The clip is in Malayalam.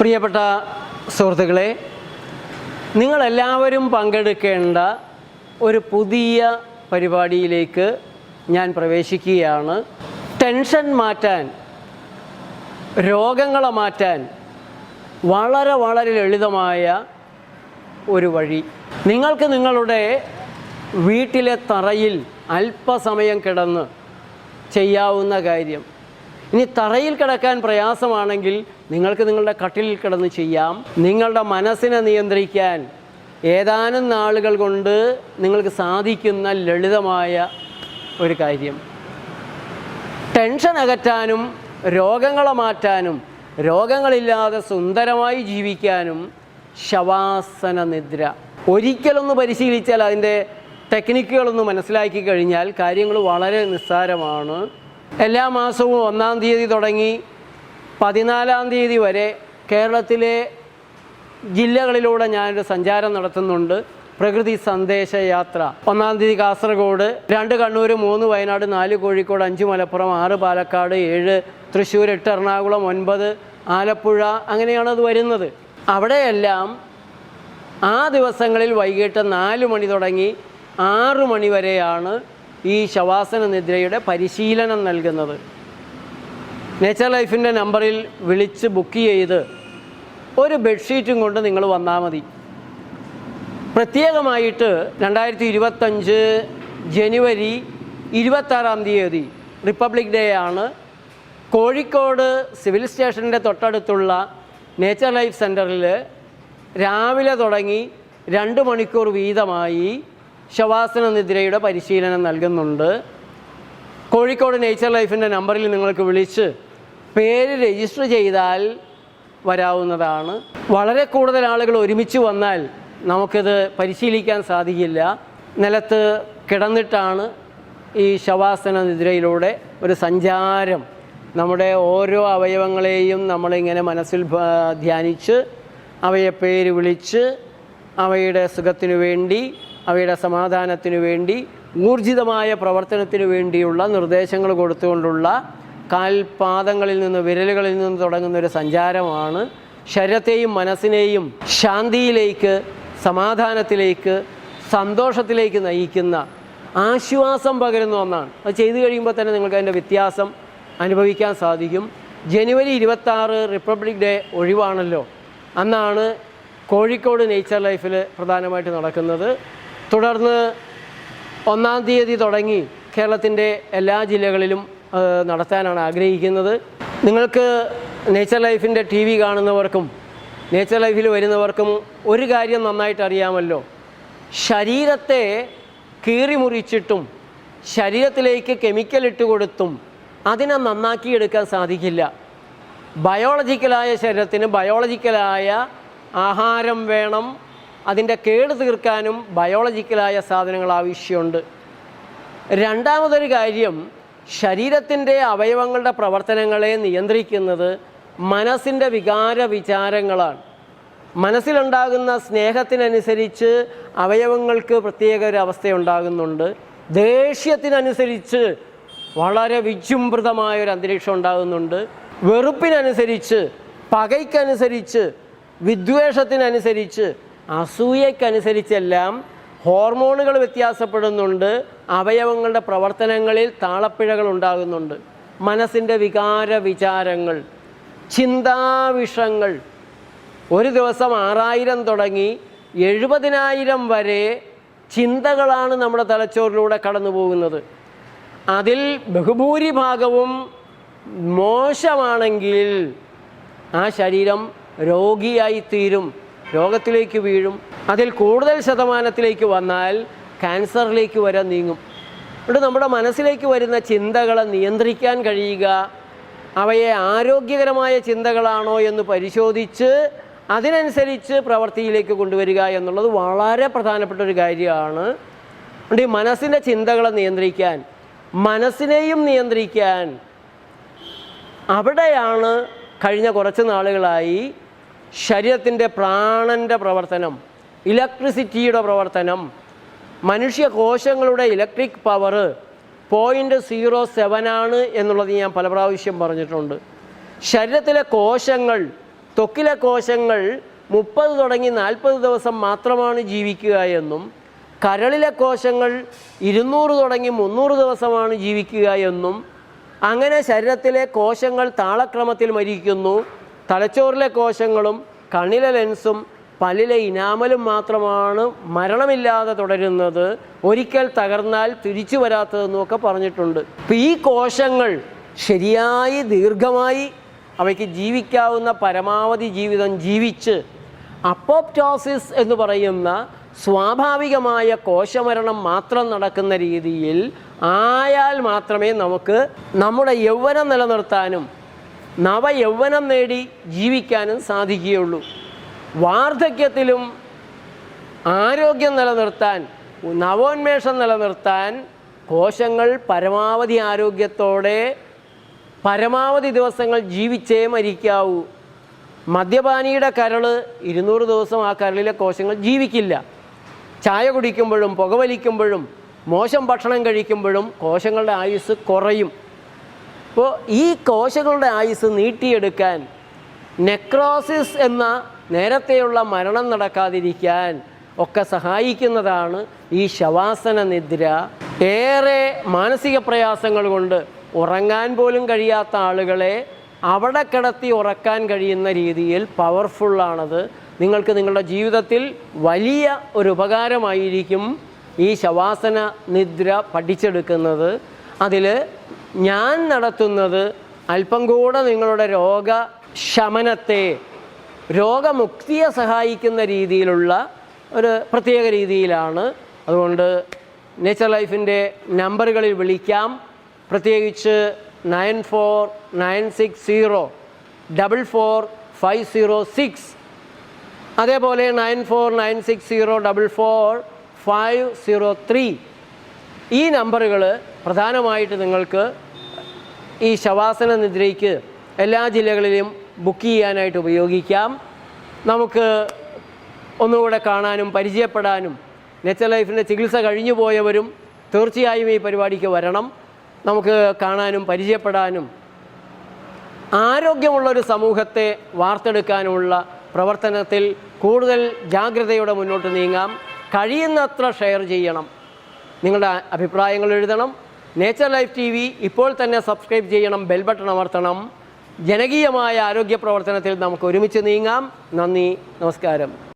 പ്രിയപ്പെട്ട സുഹൃത്തുക്കളെ നിങ്ങളെല്ലാവരും പങ്കെടുക്കേണ്ട ഒരു പുതിയ പരിപാടിയിലേക്ക് ഞാൻ പ്രവേശിക്കുകയാണ്. ടെൻഷൻ മാറ്റാൻ രോഗങ്ങളെ മാറ്റാൻ വളരെ വളരെ ലളിതമായ ഒരു വഴി. നിങ്ങൾക്ക് നിങ്ങളുടെ വീട്ടിലെ തറയിൽ അല്പസമയം കിടന്ന് ചെയ്യാവുന്ന കാര്യം. ഇനി തറയിൽ കിടക്കാൻ പ്രയാസമാണെങ്കിൽ നിങ്ങൾക്ക് നിങ്ങളുടെ കട്ടിലിൽ കിടന്ന് ചെയ്യാം. നിങ്ങളുടെ മനസ്സിനെ നിയന്ത്രിക്കാൻ ഏതാനും നാളുകൾ കൊണ്ട് നിങ്ങൾക്ക് സാധിക്കുന്ന ലളിതമായ ഒരു കാര്യം. ടെൻഷൻ അകറ്റാനും രോഗങ്ങളെ മാറ്റാനും രോഗങ്ങളില്ലാതെ സുന്ദരമായി ജീവിക്കാനും ശവാസന നിദ്ര. ഒരിക്കലൊന്ന് പരിശീലിച്ചാൽ അതിന്റെ ടെക്നിക്കുകളൊന്ന് മനസ്സിലാക്കി കഴിഞ്ഞാൽ കാര്യങ്ങൾ വളരെ നിസ്സാരമാണ്. എല്ലാ മാസവും ഒന്നാം തീയതി തുടങ്ങി പതിനാലാം തീയതി വരെ കേരളത്തിലെ ജില്ലകളിലൂടെ ഞാനൊരു സഞ്ചാരം നടത്തുന്നുണ്ട്. പ്രകൃതി സന്ദേശ യാത്ര. ഒന്നാം തീയതി കാസർഗോഡ് രണ്ട് കണ്ണൂർ മൂന്ന് വയനാട് നാല് കോഴിക്കോട് അഞ്ച് മലപ്പുറം ആറ് പാലക്കാട് ഏഴ് തൃശ്ശൂർ എട്ട് എറണാകുളം ഒൻപത് ആലപ്പുഴ. അങ്ങനെയാണ് അത് വരുന്നത്. അവിടെയെല്ലാം ആ ദിവസങ്ങളിൽ വൈകിട്ട് നാല് മണി തുടങ്ങി ആറ് മണി വരെയാണ് ഈ ശവാസന നിദ്രയുടെ പരിശീലനം നൽകുന്നത്. നേച്ചർ ലൈഫിന്റെ നമ്പറിൽ വിളിച്ച് ബുക്ക് ചെയ്ത് ഒരു ബെഡ്ഷീറ്റും കൊണ്ട് നിങ്ങൾ വന്നാൽ മതി. പ്രത്യേകമായിട്ട് രണ്ടായിരത്തി ഇരുപത്തഞ്ച് ജനുവരി ഇരുപത്താറാം തീയതി റിപ്പബ്ലിക് ഡേ ആണ്. കോഴിക്കോട് സിവിൽ സ്റ്റേഷന്റെ തൊട്ടടുത്തുള്ള നേച്ചർ ലൈഫ് സെന്ററിൽ രാവിലെ തുടങ്ങി രണ്ട് മണിക്കൂർ വീതമായി ശവാസന നിദ്രയുടെ പരിശീലനം നൽകുന്നുണ്ട്. കോഴിക്കോട് നേച്ചർ ലൈഫിന്റെ നമ്പറിൽ നിങ്ങൾക്ക് വിളിച്ച് പേര് രജിസ്റ്റർ ചെയ്താൽ വരാവുന്നതാണ്. വളരെ കൂടുതൽ ആളുകൾ ഒരുമിച്ച് വന്നാൽ നമുക്കിത് പരിശീലിക്കാൻ സാധിക്കില്ല. നിലത്ത് കിടന്നിട്ടാണ് ഈ ശവാസന നിദ്രയിലൂടെ ഒരു സഞ്ചാരം. നമ്മുടെ ഓരോ അവയവങ്ങളെയും നമ്മളിങ്ങനെ മനസ്സിൽ ധ്യാനിച്ച് അവയെ പേര് വിളിച്ച് അവയുടെ സുഖത്തിനു വേണ്ടി അവയുടെ സമാധാനത്തിനു വേണ്ടി ഊർജിതമായ പ്രവർത്തനത്തിനു വേണ്ടിയുള്ള നിർദ്ദേശങ്ങൾ കൊടുത്തുകൊണ്ടുള്ള കാൽപാദങ്ങളിൽ നിന്ന് വിരലുകളിൽ നിന്ന് തുടങ്ങുന്ന ഒരു സഞ്ചാരമാണ്. ശരീരത്തെയും മനസ്സിനെയും ശാന്തിയിലേക്ക് സമാധാനത്തിലേക്ക് സന്തോഷത്തിലേക്ക് നയിക്കുന്ന ആശ്വാസം പകരുന്ന ഒന്നാണ്. അത് ചെയ്തു കഴിയുമ്പോൾ തന്നെ നിങ്ങൾക്ക് അതിന്റെ വ്യത്യാസം അനുഭവിക്കാൻ സാധിക്കും. ജനുവരി ഇരുപത്താറ് റിപ്പബ്ലിക് ഡേ ഒഴിവാണല്ലോ. അന്നാണ് കോഴിക്കോട് നേച്ചർ ലൈഫിൽ പ്രധാനമായിട്ട് നടക്കുന്നത്. തുടർന്ന് ഒന്നാം തീയതി തുടങ്ങി കേരളത്തിന്റെ എല്ലാ ജില്ലകളിലും നടത്താനാണ് ആഗ്രഹിക്കുന്നത്. നിങ്ങൾക്ക് നേച്ചർ ലൈഫിന്റെ ടി വി കാണുന്നവർക്കും നേച്ചർ ലൈഫിൽ വരുന്നവർക്കും ഒരു കാര്യം നന്നായിട്ട് അറിയാമല്ലോ. ശരീരത്തെ കീറിമുറിച്ചിട്ടും ശരീരത്തിലേക്ക് കെമിക്കൽ ഇട്ട് കൊടുത്തും അതിനെ നന്നാക്കിയെടുക്കാൻ സാധിക്കില്ല. ബയോളജിക്കലായ ശരീരത്തിന് ബയോളജിക്കലായ ആഹാരം വേണം അതിന്റെ കേട് തീർക്കാനും ബയോളജിക്കലായ സാധനങ്ങൾ ആവശ്യമുണ്ട്. രണ്ടാമതൊരു കാര്യം ശരീരത്തിന്റെ അവയവങ്ങളുടെ പ്രവർത്തനങ്ങളെ നിയന്ത്രിക്കുന്നത് മനസ്സിന്റെ വികാര വിചാരങ്ങളാണ് മനസ്സിലുണ്ടാകുന്ന സ്നേഹത്തിനനുസരിച്ച് അവയവങ്ങൾക്ക് പ്രത്യേക ഒരു അവസ്ഥയുണ്ടാകുന്നുണ്ട്. ദേഷ്യത്തിനനുസരിച്ച് വളരെ വിജൃംഭൃതമായ ഒരു അന്തരീക്ഷം ഉണ്ടാകുന്നുണ്ട്. വെറുപ്പിനനുസരിച്ച് പകയ്ക്കനുസരിച്ച് വിദ്വേഷത്തിനനുസരിച്ച് അസൂയക്കനുസരിച്ചെല്ലാം ഹോർമോണുകൾ വ്യത്യാസപ്പെടുന്നുണ്ട് അവയവങ്ങളുടെ പ്രവർത്തനങ്ങളിൽ താളപ്പിഴകൾ ഉണ്ടാകുന്നുണ്ട്. മനസ്സിന്റെ വികാര വിചാരങ്ങൾ ചിന്താവിഷങ്ങൾ. ഒരു ദിവസം ആറായിരം തുടങ്ങി എഴുപതിനായിരം വരെ ചിന്തകളാണ് നമ്മുടെ തലച്ചോറിലൂടെ കടന്നു പോകുന്നത് അതിൽ ബഹുഭൂരിഭാഗവും മോശമാണെങ്കിൽ ആ ശരീരം രോഗിയായി തീരും രോഗത്തിലേക്ക് വീഴും. അതിൽ കൂടുതൽ ശതമാനത്തിലേക്ക് വന്നാൽ ക്യാൻസറിലേക്ക് വരെ നീങ്ങും. ഇവിടെ നമ്മുടെ മനസ്സിലേക്ക് വരുന്ന ചിന്തകളെ നിയന്ത്രിക്കാൻ കഴിയുക. അവയെ ആരോഗ്യകരമായ ചിന്തകളാണോ എന്ന് പരിശോധിച്ച് അതിനനുസരിച്ച് പ്രവൃത്തിയിലേക്ക് കൊണ്ടുവരിക എന്നുള്ളത് വളരെ പ്രധാനപ്പെട്ട ഒരു കാര്യമാണ്. അതുകൊണ്ട് ഈ മനസ്സിന്റെ ചിന്തകളെ നിയന്ത്രിക്കാൻ മനസ്സിനെയും നിയന്ത്രിക്കാൻ അവിടെയാണ് കഴിഞ്ഞ കുറച്ച് നാളുകളായി ശരീരത്തിന്റെ പ്രാണന്റെ പ്രവർത്തനം ഇലക്ട്രിസിറ്റിയുടെ പ്രവർത്തനം മനുഷ്യ കോശങ്ങളുടെ electric power point zero seven ആണ് എന്നുള്ളത് ഞാൻ പല പ്രാവശ്യം പറഞ്ഞിട്ടുണ്ട്. ശരീരത്തിലെ കോശങ്ങൾ ത്വക്കിലെ കോശങ്ങൾ മുപ്പത് തുടങ്ങി നാൽപ്പത് ദിവസം മാത്രമാണ് ജീവിക്കുക എന്നും കരളിലെ കോശങ്ങൾ ഇരുന്നൂറ് തുടങ്ങി മുന്നൂറ് ദിവസമാണ് ജീവിക്കുക എന്നും അങ്ങനെ ശരീരത്തിലെ കോശങ്ങൾ താളക്രമത്തിൽ മരിക്കുന്നു. തലച്ചോറിലെ കോശങ്ങളും കണ്ണിലെ ലെൻസും പല്ലിലെ ഇനാമലും മാത്രമാണ് മരണമില്ലാതെ തുടരുന്നത്. ഒരിക്കൽ തകർന്നാൽ തിരിച്ചു വരാത്തതെന്നൊക്കെ പറഞ്ഞിട്ടുണ്ട്. ഇപ്പം ഈ കോശങ്ങൾ ശരിയായി ദീർഘമായി അവയ്ക്ക് ജീവിക്കാവുന്ന പരമാവധി ജീവിതം ജീവിച്ച് അപ്പോപ്റ്റോസിസ് എന്ന് പറയുന്ന സ്വാഭാവികമായ കോശമരണം മാത്രം നടക്കുന്ന രീതിയിൽ ആയാൽ മാത്രമേ നമുക്ക് നമ്മുടെ യൗവനം നിലനിർത്താനും നവയൗവനം നേടി ജീവിക്കാനും സാധിക്കുകയുള്ളൂ. വാർദ്ധക്യത്തിലും ആരോഗ്യം നിലനിർത്താൻ നവോന്മേഷം നിലനിർത്താൻ കോശങ്ങൾ പരമാവധി ആരോഗ്യത്തോടെ പരമാവധി ദിവസങ്ങൾ ജീവിച്ചേ മരിക്കാവൂ. മദ്യപാനിയുടെ കരൾ ഇരുന്നൂറ് ദിവസം ആ കരളിലെ കോശങ്ങൾ ജീവിക്കില്ല. ചായ കുടിക്കുമ്പോഴും പുകവലിക്കുമ്പോഴും മോശം ഭക്ഷണം കഴിക്കുമ്പോഴും കോശങ്ങളുടെ ആയുസ് കുറയും. അപ്പോൾ ഈ കോശങ്ങളുടെ ആയുസ് നീട്ടിയെടുക്കാൻ നെക്രോസിസ് എന്ന നേരത്തെയുള്ള മരണം നടക്കാതിരിക്കാൻ ഒക്കെ സഹായിക്കുന്നതാണ് ഈ ശവാസന നിദ്ര ഏറെ മാനസിക പ്രയാസങ്ങൾ കൊണ്ട് ഉറങ്ങാൻ പോലും കഴിയാത്ത ആളുകളെ അവിടെ കിടത്തി ഉറക്കാൻ കഴിയുന്ന രീതിയിൽ പവർഫുള്ളാണത് നിങ്ങൾക്ക് നിങ്ങളുടെ ജീവിതത്തിൽ വലിയ ഒരു ഉപകാരമായിരിക്കും ഈ ശവാസന നിദ്ര പഠിച്ചെടുക്കുന്നത്. അതിൽ ഞാൻ നടത്തുന്നത് അല്പം കൂടെ നിങ്ങളുടെ രോഗശമനത്തെ രോഗമുക്തിയെ സഹായിക്കുന്ന രീതിയിലുള്ള ഒരു പ്രത്യേക രീതിയിലാണ്. അതുകൊണ്ട് നേച്ചർ ലൈഫിന്റെ നമ്പറുകളിൽ വിളിക്കാം. പ്രത്യേകിച്ച് nine four nine six zero double four five zero six. അതേപോലെ nine four nine six zero double four five zero three. ഈ നമ്പറുകൾ പ്രധാനമായിട്ട് നിങ്ങൾക്ക് ഈ ശവാസന നിദ്രയ്ക്ക് എല്ലാ ജില്ലകളിലും ബുക്ക് ചെയ്യാനായിട്ട് ഉപയോഗിക്കാം. നമുക്ക് ഒന്നുകൂടെ കാണാനും പരിചയപ്പെടാനും നെച്ചർ ലൈഫിന്റെ ചികിത്സ കഴിഞ്ഞു പോയവരും തീർച്ചയായും ഈ പരിപാടിക്ക് വരണം. നമുക്ക് കാണാനും പരിചയപ്പെടാനും ആരോഗ്യമുള്ളൊരു സമൂഹത്തെ വാർത്തെടുക്കാനുള്ള പ്രവർത്തനത്തിൽ കൂടുതൽ ജാഗ്രതയോടെ മുന്നോട്ട് നീങ്ങാം. കഴിയുന്നത്ര ഷെയർ ചെയ്യണം. നിങ്ങളുടെ അഭിപ്രായങ്ങൾ എഴുതണം. നേച്ചർ ലൈഫ് ടി വി ഇപ്പോൾ തന്നെ സബ്സ്ക്രൈബ് ചെയ്യണം ബെൽ ബട്ടൺ അമർത്തണം. ജനകീയമായ ആരോഗ്യ പ്രവർത്തനത്തിൽ നമുക്ക് ഒരുമിച്ച് നീങ്ങാം. നന്ദി നമസ്കാരം.